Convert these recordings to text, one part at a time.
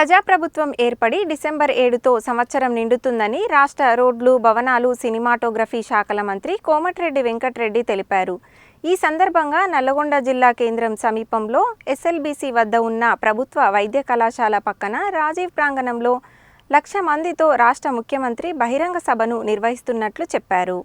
ప్రజాప్రభుత్వం ఏర్పడి డిసెంబర్ ఏడుతో సంవత్సరం నిండుతుందని రాష్ట్ర రోడ్లు భవనాలు సినిమాటోగ్రఫీ శాఖల మంత్రి కోమటిరెడ్డి వెంకటరెడ్డి తెలిపారు. ఈ సందర్భంగా నల్లగొండ జిల్లా కేంద్రం సమీపంలో ఎస్ఎల్బీసీ వద్ద ఉన్న ప్రభుత్వ వైద్య కళాశాల పక్కన రాజీవ్ ప్రాంగణంలో లక్ష మందితో రాష్ట్ర ముఖ్యమంత్రి బహిరంగ సభను నిర్వహిస్తున్నట్లు చెప్పారు.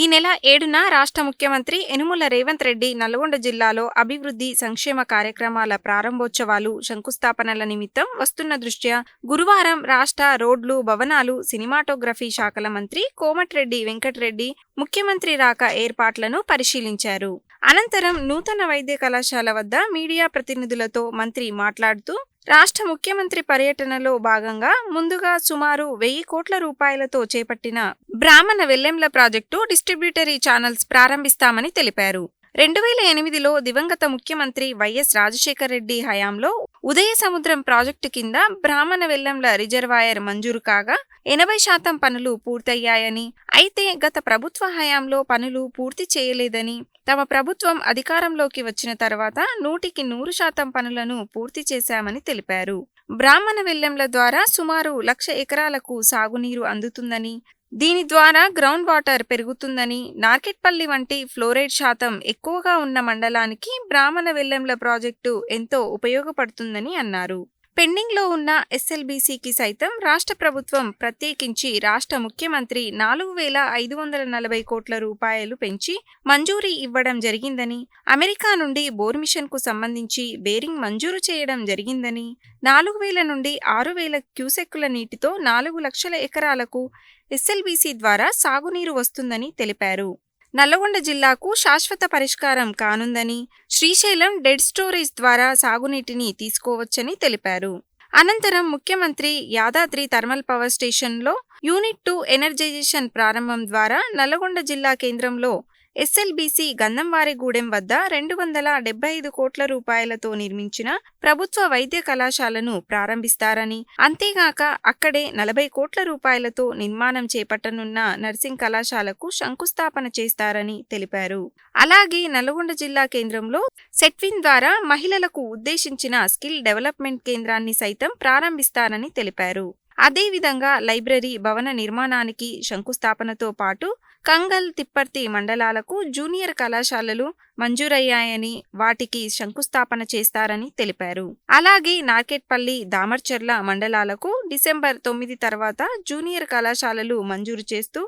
ఈ నెల ఏడున రాష్ట్ర ముఖ్యమంత్రి యనుమల రేవంత్ రెడ్డి నల్గొండ జిల్లాలో అభివృద్ధి సంక్షేమ కార్యక్రమాల ప్రారంభోత్సవాలు శంకుస్థాపనల నిమిత్తం వస్తున్న దృష్ట్యా గురువారం రాష్ట్ర రోడ్లు భవనాలు సినిమాటోగ్రఫీ శాఖల మంత్రి కోమటిరెడ్డి వెంకటరెడ్డి ముఖ్యమంత్రి రాక ఏర్పాట్లను పరిశీలించారు. అనంతరం నూతన వైద్య కళాశాల వద్ద మీడియా ప్రతినిధులతో మంత్రి మాట్లాడుతూ రాష్ట్ర ముఖ్యమంత్రి పర్యటనలో భాగంగా ముందుగా సుమారు వెయ్యి కోట్ల రూపాయలతో చేపట్టిన బ్రాహ్మణ వెల్లెంల ప్రాజెక్టు డిస్ట్రిబ్యూటరీ ఛానల్స్ ప్రారంభిస్తామని తెలిపారు. రెండు వేల ఎనిమిదిలో దివంగత ముఖ్యమంత్రి వైఎస్ రాజశేఖర రెడ్డి హయాంలో ఉదయ సముద్రం ప్రాజెక్టు కింద బ్రాహ్మణ వెల్లంల రిజర్వాయర్ మంజూరు కాగా ఎనభై శాతం పనులు పూర్తయ్యాయని అయితే గత ప్రభుత్వ హయాంలో పనులు పూర్తి చేయలేదని తమ ప్రభుత్వం అధికారంలోకి వచ్చిన తర్వాత నూటికి నూరు శాతం పనులను పూర్తి చేశామని తెలిపారు. బ్రాహ్మణ వెల్లంల ద్వారా సుమారు లక్ష ఎకరాలకు సాగునీరు అందుతుందని దీని ద్వారా గ్రౌండ్ వాటర్ పెరుగుతుందని నార్కెట్పల్లి వంటి ఫ్లోరైడ్ శాతం ఎక్కువగా ఉన్న మండలానికి బ్రాహ్మణ వెల్లంల ప్రాజెక్టు ఎంతో ఉపయోగపడుతుందని అన్నారు. పెండింగ్లో ఉన్న ఎస్ఎల్బీసీకి సైతం రాష్ట్ర ప్రభుత్వం ప్రత్యేకించి రాష్ట్ర ముఖ్యమంత్రి నాలుగు వేల ఐదు వందల నలభై కోట్ల రూపాయలు పెంచి మంజూరీ ఇవ్వడం జరిగిందని అమెరికా నుండి బోర్ మిషన్కు సంబంధించి బేరింగ్ మంజూరు చేయడం జరిగిందని నాలుగు వేల నుండి ఆరు వేల క్యూసెక్కుల నీటితో నాలుగు లక్షల ఎకరాలకు ఎస్ఎల్బీసీ ద్వారా సాగునీరు వస్తుందని తెలిపారు. నల్లగొండ జిల్లాకు శాశ్వత పరిష్కారం కానుందని శ్రీశైలం డెడ్ స్టోరేజ్ ద్వారా సాగునీటిని తీసుకోవచ్చని తెలిపారు. అనంతరం ముఖ్యమంత్రి యాదాద్రి థర్మల్ పవర్ స్టేషన్లో యూనిట్ టూ ఎనర్జైజేషన్ ప్రారంభం ద్వారా నల్లగొండ జిల్లా కేంద్రంలో ఎస్ఎల్బీసీ గంధంవారిగూడెం వద్ద రెండు వందల డెబ్బై ఐదు కోట్ల రూపాయలతో నిర్మించిన ప్రభుత్వ వైద్య కళాశాలను ప్రారంభిస్తారని అంతేగాక అక్కడే నలభై కోట్ల రూపాయలతో నిర్మాణం చేపట్టనున్న నర్సింగ్ కళాశాలకు శంకుస్థాపన చేస్తారని తెలిపారు. అలాగే నల్గొండ జిల్లా కేంద్రంలో సెట్విన్ ద్వారా మహిళలకు ఉద్దేశించిన స్కిల్ డెవలప్మెంట్ కేంద్రాన్ని సైతం ప్రారంభిస్తారని తెలిపారు. అదేవిధంగా లైబ్రరీ భవన నిర్మాణానికి శంకుస్థాపనతో పాటు కంగల్ తిప్పర్తి మండలాలకు జూనియర్ కళాశాలలు మంజూరయ్యాయని వాటికి శంకుస్థాపన చేస్తారని తెలిపారు. అలాగే నార్కెట్పల్లి దామర్చెర్ల మండలాలకు డిసెంబర్ తొమ్మిది తర్వాత జూనియర్ కళాశాలలు మంజూరు చేస్తూ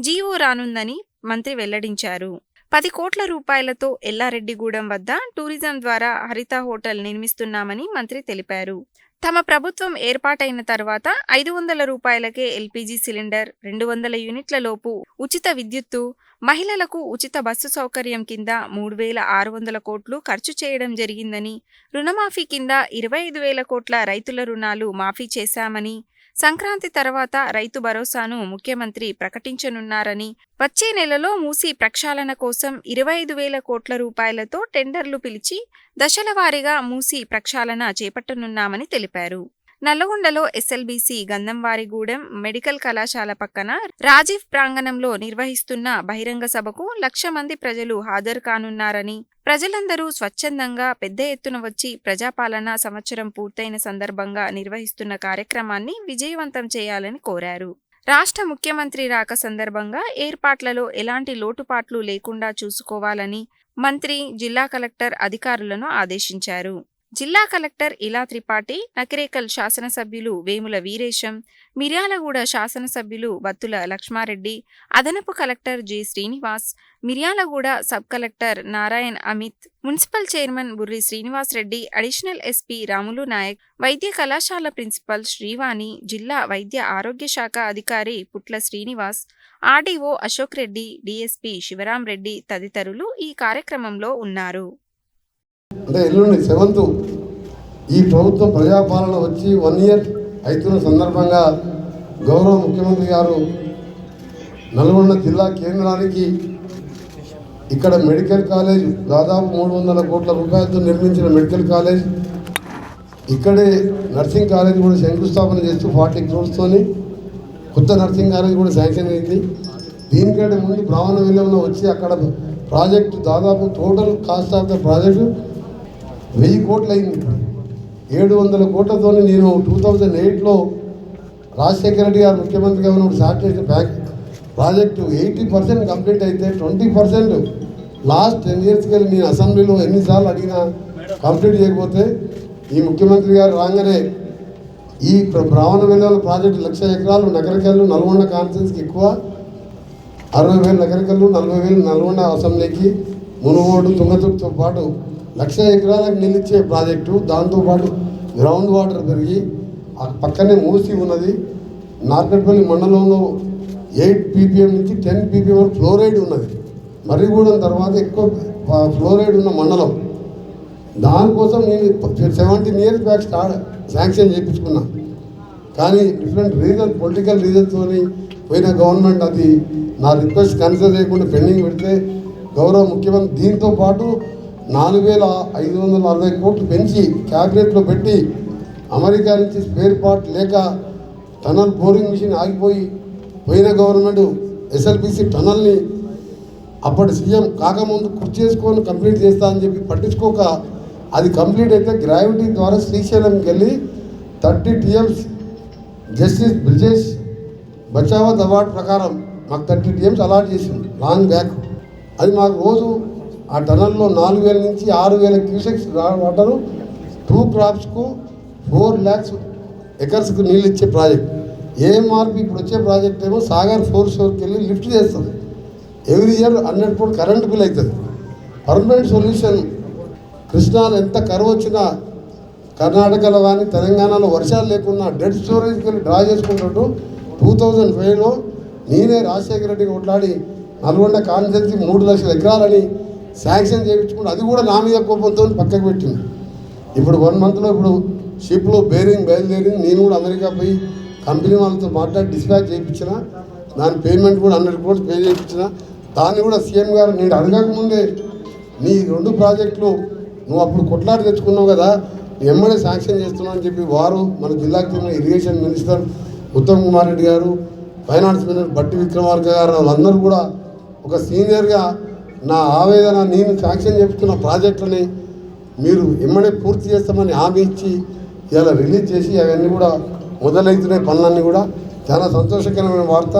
జీవో రానుందని మంత్రి వెల్లడించారు. పది కోట్ల రూపాయలతో ఎల్లారెడ్డిగూడెం వద్ద టూరిజం ద్వారా హరిత హోటల్ నిర్మిస్తున్నామని మంత్రి తెలిపారు. తమ ప్రభుత్వం ఏర్పాటైన తర్వాత ఐదు వందల రూపాయలకే ఎల్పీజీ సిలిండర్ రెండు వందల యూనిట్ల లోపు ఉచిత విద్యుత్తు మహిళలకు ఉచిత బస్సు సౌకర్యం కింద మూడు వేల ఆరు వందల కోట్లు ఖర్చు చేయడం జరిగిందని రుణమాఫీ కింద ఇరవై ఐదు వేల కోట్ల రైతుల రుణాలు మాఫీ చేశామని సంక్రాంతి తర్వాత రైతు భరోసాను ముఖ్యమంత్రి ప్రకటించనున్నారని వచ్చే నెలలో మూసి ప్రక్షాళన కోసం ఇరవై ఐదు వేల కోట్ల రూపాయలతో టెండర్లు పిలిచి దశల వారీగా మూసి ప్రక్షాళన చేపట్టనున్నామని తెలిపారు. నల్లగొండలో ఎస్ఎల్బీసీ గంధంవారిగూడెం మెడికల్ కళాశాల పక్కన రాజీవ్ ప్రాంగణంలో నిర్వహిస్తున్న బహిరంగ సభకు లక్ష మంది ప్రజలు హాజరు కానున్నారని ప్రజలందరూ స్వచ్ఛందంగా పెద్ద ఎత్తున వచ్చి ప్రజాపాలన సంవత్సరం పూర్తయిన సందర్భంగా నిర్వహిస్తున్న కార్యక్రమాన్ని విజయవంతం చేయాలని కోరారు. రాష్ట్ర ముఖ్యమంత్రి రాక సందర్భంగా ఏర్పాట్లలో ఎలాంటి లోటుపాట్లు లేకుండా చూసుకోవాలని మంత్రి జిల్లా కలెక్టర్ అధికారులను ఆదేశించారు. జిల్లా కలెక్టర్ ఇలా త్రిపాఠి నకిరేకల్ శాసనసభ్యులు వేముల వీరేశం మిర్యాలగూడ శాసనసభ్యులు బత్తుల లక్ష్మారెడ్డి అదనపు collector G Srinivas Miryalaguda sub collector Narayan Amit municipal chairman Burri Srinivas Reddy additional SP Ramulu Nayak వైద్య కళాశాల ప్రిన్సిపల్ శ్రీవాణి జిల్లా వైద్య ఆరోగ్య శాఖ అధికారి పుట్ల శ్రీనివాస్ ఆర్డీఓ అశోక్ రెడ్డి డిఎస్పీ శివరాం రెడ్డి తదితరులు ఈ కార్యక్రమంలో ఉన్నారు. అంటే ఎల్లుండి సెవెంత్. ఈ ప్రభుత్వం ప్రజాపాలన వచ్చి వన్ ఇయర్ అవుతున్న సందర్భంగా గౌరవ ముఖ్యమంత్రి గారు నల్గొండ జిల్లా కేంద్రానికి ఇక్కడ మెడికల్ కాలేజ్ దాదాపు మూడు వందల కోట్ల రూపాయలతో నిర్మించిన మెడికల్ కాలేజ్. ఇక్కడే నర్సింగ్ కాలేజ్ కూడా శంకుస్థాపన చేస్తూ ఫార్టీ క్రోర్స్తోని కొత్త నర్సింగ్ కాలేజ్ కూడా శాంక్షన్ అయింది. దీనికంటే ముందు బ్రాహ్మణ విలువలో వచ్చి అక్కడ ప్రాజెక్టు దాదాపు total cost of the project వెయ్యి కోట్లు అయింది ఏడు వందల కోట్లతో నేను టూ థౌజండ్ ఎయిట్లో రాజశేఖర రెడ్డి గారు ముఖ్యమంత్రిగా ఉన్నప్పుడు స్టార్ట్ చేసిన bank project eighty percent complete అయితే ట్వంటీ పర్సెంట్ లాస్ట్ టెన్ ఇయర్స్కి వెళ్ళి నేను అసెంబ్లీలో ఎన్నిసార్లు అడిగినా కంప్లీట్ చేయకపోతే ఈ ముఖ్యమంత్రి గారు రాగానే ఈ ప్ర- బ్రాహ్మణ ప్రాజెక్టు లక్ష ఎకరాలు నగరికల్లు నల్గొండ కాన్ఫరెన్స్కి ఎక్కువ అరవై వేలు నగరికల్లు నలభై వేలు నల్గొండ అసెంబ్లీకి మునుగోడు తుంగతుర్తితో పాటు లక్ష ఎకరాలకు నిలిచే ప్రాజెక్టు దాంతోపాటు గ్రౌండ్ వాటర్ పెరిగి ఆ పక్కనే మూసి ఉన్నది. నార్కట్పల్లి మండలంలో ఎయిట్ పీపీఎం నుంచి టెన్ పీపీఎం వరకు ఫ్లోరైడ్ ఉన్నది. మర్రిగూడెం తర్వాత ఎక్కువ ఫ్లోరైడ్ ఉన్న మండలం. దానికోసం నేను seventeen years back start sanction చేయించుకున్నా కానీ డిఫరెంట్ రీజన్ పొలిటికల్ రీజన్తో పోయిన గవర్నమెంట్ అది నా రిక్వెస్ట్ కన్సిడర్ చేయకుండా పెండింగ్ పెడితే గౌరవ ముఖ్యమంత్రి దీంతో పాటు నాలుగు వేల ఐదు వందల అరవై కోట్లు పెంచి క్యాబినెట్లో పెట్టి అమెరికా నుంచి స్పేర్ పార్ట్ లేక టనల్ బోరింగ్ మిషన్ ఆగిపోయి పోయిన గవర్నమెంట్ ఎస్ఎల్పిసి టనల్ని అప్పటి సీఎం కాకముందు కుర్చీ చేసుకొని కంప్లీట్ చేస్తా అని చెప్పి పట్టించుకోక అది కంప్లీట్ అయితే గ్రావిటీ ద్వారా శ్రీశైలంకి వెళ్ళి thirty TMCs justice Brijesh Bachawat award ప్రకారం మాకు థర్టీ టీఎంస్ అలాట్ చేసింది లాంగ్ బ్యాక్. అది మాకు రోజు ఆ టనల్లో నాలుగు వేల నుంచి ఆరు వేల క్యూసెక్స్ వాటరు టూ క్రాప్స్కు ఫోర్ ల్యాక్స్ ఎకర్స్కు నీళ్ళు ఇచ్చే ప్రాజెక్ట్. ఏఎంఆర్పి ఇప్పుడు వచ్చే ప్రాజెక్ట్ ఏమో సాగర్ ఫోర్ షోర్కి వెళ్ళి లిఫ్ట్ చేస్తుంది. Every year hundred four current bill అవుతుంది. Permanent solution. కృష్ణాలో ఎంత కరువు వచ్చినా కర్ణాటకలో కానీ తెలంగాణలో వర్షాలు లేకున్నా డెడ్ స్టోరేజ్కి వెళ్ళి డ్రా చేసుకుంటుంటూ టూ థౌజండ్ ఫైవ్లో నేనే రాజశేఖర రెడ్డికి కొట్లాడి నల్గొండ కాన్సెన్సీ మూడు లక్షల ఎకరాలని శాంక్షన్ చేయించుకుంటే అది కూడా నా మీద కోపంతో పక్కకు పెట్టింది. ఇప్పుడు వన్ మంత్లో ఇప్పుడు షిప్లో బేరింగ్ బయలుదేరింది. నేను కూడా అమెరికా పోయి కంపెనీ వాళ్ళతో మాట్లాడి డిస్పాచ్ చేయించిన. దాని పేమెంట్ కూడా హండ్రెడ్ క్రోర్స్ పే చేయించిన. దాన్ని కూడా సీఎం గారు నేను అడగకముందే నీ రెండు ప్రాజెక్టులు నువ్వు అప్పుడు కొట్లాడి తెచ్చుకున్నావు కదా నీ ఎమ్మడే శాంక్షన్ చేస్తున్నావు అని చెప్పి వారు మన జిల్లాకు చెందిన irrigation minister Uttam Kumar Reddy garu finance minister బట్టి విక్రమార్క గారు వాళ్ళందరూ కూడా ఒక సీనియర్గా నా ఆవేదన నేను శాంక్షన్ చేస్తున్న ప్రాజెక్టులని మీరు ఇమ్మడే పూర్తి చేస్తామని హామీ ఇచ్చి ఇలా రిలీజ్ చేసి అవన్నీ కూడా మొదలవుతున్నాయి పనులన్నీ కూడా చాలా సంతోషకరమైన వార్త.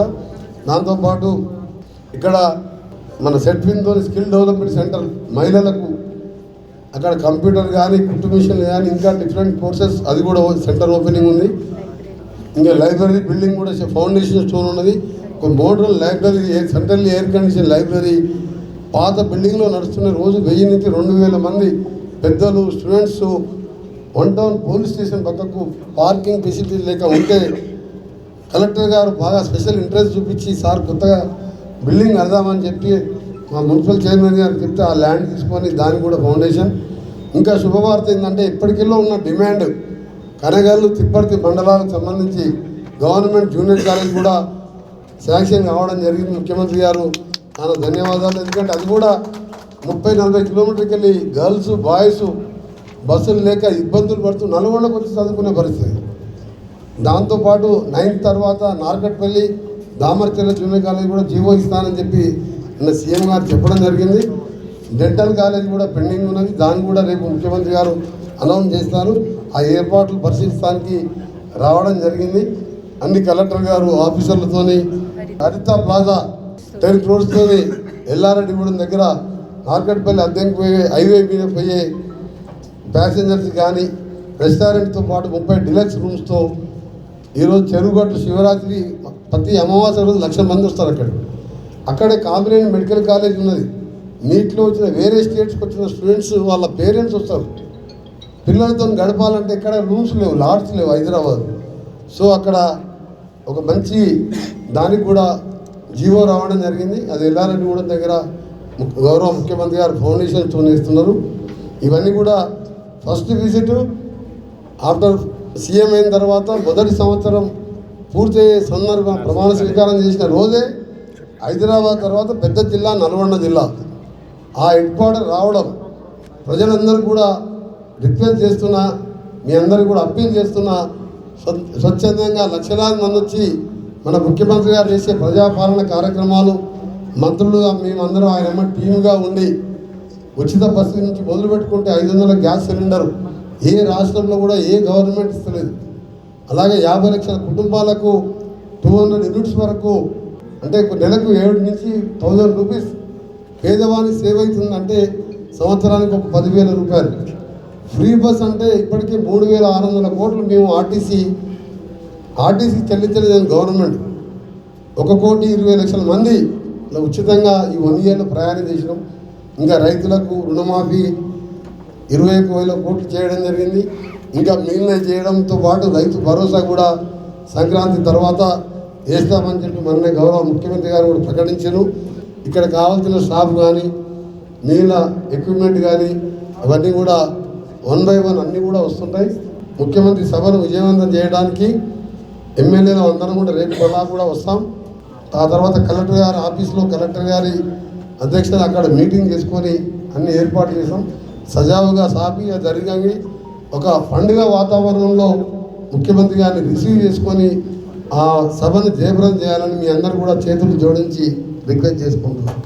దాంతోపాటు ఇక్కడ మన సెట్విన్తో స్కిల్ డెవలప్మెంట్ సెంటర్ మహిళలకు అక్కడ కంప్యూటర్ కానీ కుట్టు మిషన్ కానీ ఇంకా డిఫరెంట్ కోర్సెస్ అది కూడా సెంటర్ ఓపెనింగ్ ఉంది. ఇంకా లైబ్రరీ బిల్డింగ్ కూడా ఫౌండేషన్ స్టోన్ ఉన్నది. ఒక model library central air condition library పాత బిల్డింగ్లో నడుస్తున్న రోజు వెయ్యి నుంచి రెండు వేల మంది పెద్దలు students one town police station పక్కకు పార్కింగ్ ఫెసిలిటీ లేక ఉంటే కలెక్టర్ గారు బాగా స్పెషల్ ఇంట్రెస్ట్ చూపించి సార్ కొత్తగా బిల్డింగ్ కడదామని చెప్పి మా మున్సిపల్ చైర్మన్ గారు చెప్తే ఆ ల్యాండ్ తీసుకొని దానికి కూడా ఫౌండేషన్. ఇంకా శుభవార్త ఏంటంటే ఇప్పటికెల్లో ఉన్న డిమాండ్ కనగల్లు తిప్పర్తి మండలాలకు సంబంధించి గవర్నమెంట్ జూనియర్ కాలేజ్ కూడా శాంక్షన్ కావడం జరిగింది. ముఖ్యమంత్రి గారు చాలా ధన్యవాదాలు. ఎందుకంటే అది కూడా ముప్పై నలభై కిలోమీటర్కి వెళ్ళి గర్ల్స్ బాయ్స్ బస్సులు లేక ఇబ్బందులు పడుతూ నల్గొండకు వచ్చి చదువుకునే పరిస్థితి. దాంతోపాటు నైన్త్ తర్వాత నార్కట్పల్లి దామర్చెల్ల జూనియర్ కాలేజ్ కూడా జీవో ఇస్తానని చెప్పి నిన్న సీఎం గారు చెప్పడం జరిగింది. డెంటల్ కాలేజ్ కూడా పెండింగ్ ఉన్నది. దాన్ని కూడా రేపు ముఖ్యమంత్రి గారు అనౌన్స్ చేస్తారు. ఆ ఏర్పాట్లు పరిశీలిస్తానికి రావడం జరిగింది. అన్ని కలెక్టర్ గారు ఆఫీసర్లతోని హరిత ప్లాజా టెన్ క్రోర్స్తోని ఎల్లారెడ్డిగూడెం దగ్గర మార్కెట్పల్లి అద్దెంకి పోయే హైవే మీద పోయే ప్యాసింజర్స్ కానీ రెస్టారెంట్తో పాటు ముప్పై డిలక్స్ రూమ్స్తో ఈరోజు చెరువుగట్టు శివరాత్రి ప్రతి అమావాస్య రోజు లక్ష మంది వస్తారు అక్కడ. అక్కడే కామినేని మెడికల్ కాలేజ్ ఉన్నది. నీట్లో వచ్చిన వేరే స్టేట్స్కి వచ్చిన స్టూడెంట్స్ వాళ్ళ పేరెంట్స్ వస్తారు. పిల్లలతో గడపాలంటే ఇక్కడ రూమ్స్ లేవు లాడ్స్ లేవు హైదరాబాద్. సో అక్కడ ఒక మంచి దానికి కూడా జీవో రావడం జరిగింది. అది ఎల్లారెడ్డిగూడెం దగ్గర గౌరవ ముఖ్యమంత్రి గారు ఫౌండేషన్ చూనేస్తున్నారు ఇవన్నీ కూడా ఫస్ట్ విజిట్. ఆఫ్టర్ సీఎం అయిన తర్వాత మొదటి సంవత్సరం పూర్తయ్యే సందర్భం ప్రమాణ స్వీకారం చేసిన రోజే హైదరాబాద్ తర్వాత పెద్ద జిల్లా నల్గొండ జిల్లా. ఆ హెడ్ క్వార్టర్ రావడం ప్రజలందరూ కూడా రిక్వెస్ట్ చేస్తున్నా మీ అందరికీ కూడా అప్పీల్ చేస్తున్నా స్వచ్ఛందంగా లక్షలాది మంది వచ్చి మన ముఖ్యమంత్రి గారు చేసే ప్రజాపాలన కార్యక్రమాలు మంత్రులుగా మేమందరం ఆయన టీముగా ఉండి ఉచిత బస్సు నుంచి మొదలు పెట్టుకుంటే ఐదు వందల గ్యాస్ సిలిండర్ ఏ రాష్ట్రంలో కూడా ఏ గవర్నమెంట్ ఇస్తలేదు. అలాగే యాభై లక్షల కుటుంబాలకు టూ హండ్రెడ్ యూనిట్స్ వరకు అంటే నెలకు ఏడు నుంచి థౌజండ్ రూపీస్ పేదవాని సేవ్ అవుతుందంటే సంవత్సరానికి ఒక పదివేల రూపాయలు. ఫ్రీ బస్ అంటే ఇప్పటికే మూడు వేల ఆరు వందల కోట్లు మేము ఆర్టీసీ ఆర్టీసీ చెల్లించలేదని గవర్నమెంట్ ఒక కోటి ఇరవై లక్షల మంది ఇలా ఉచితంగా ఈ వన్ ఇయర్లో ప్రయాణం చేసినాం. ఇంకా రైతులకు రుణమాఫీ ఇరవై ఒక వేల కోట్లు చేయడం జరిగింది. ఇంకా మిగిలిన చేయడంతో పాటు రైతు భరోసా కూడా సంక్రాంతి తర్వాత వేస్తామని చెప్పి మన గౌరవ ముఖ్యమంత్రి గారు కూడా ప్రకటించారు. ఇక్కడ కావాల్సిన స్టాఫ్ కానీ మిగిలిన ఎక్విప్మెంట్ కానీ అవన్నీ కూడా వన్ బై వన్ అన్నీ కూడా వస్తుంటాయి. ముఖ్యమంత్రి సభను విజయవంతం చేయడానికి ఎమ్మెల్యేలు అందరం కూడా రేపు మళ్ళా కూడా వస్తాం. ఆ తర్వాత కలెక్టర్ గారి ఆఫీస్లో కలెక్టర్ గారి అధ్యక్షత అక్కడ మీటింగ్ చేసుకొని అన్ని ఏర్పాటు చేసాం సజావుగా సాఫీగా జరిగి ఒక పండుగ వాతావరణంలో ముఖ్యమంత్రి గారిని రిసీవ్ చేసుకొని ఆ సభను జయప్రదం చేయాలని మీ అందరూ కూడా చేతులు జోడించి రిక్వెస్ట్ చేసుకుంటున్నాం.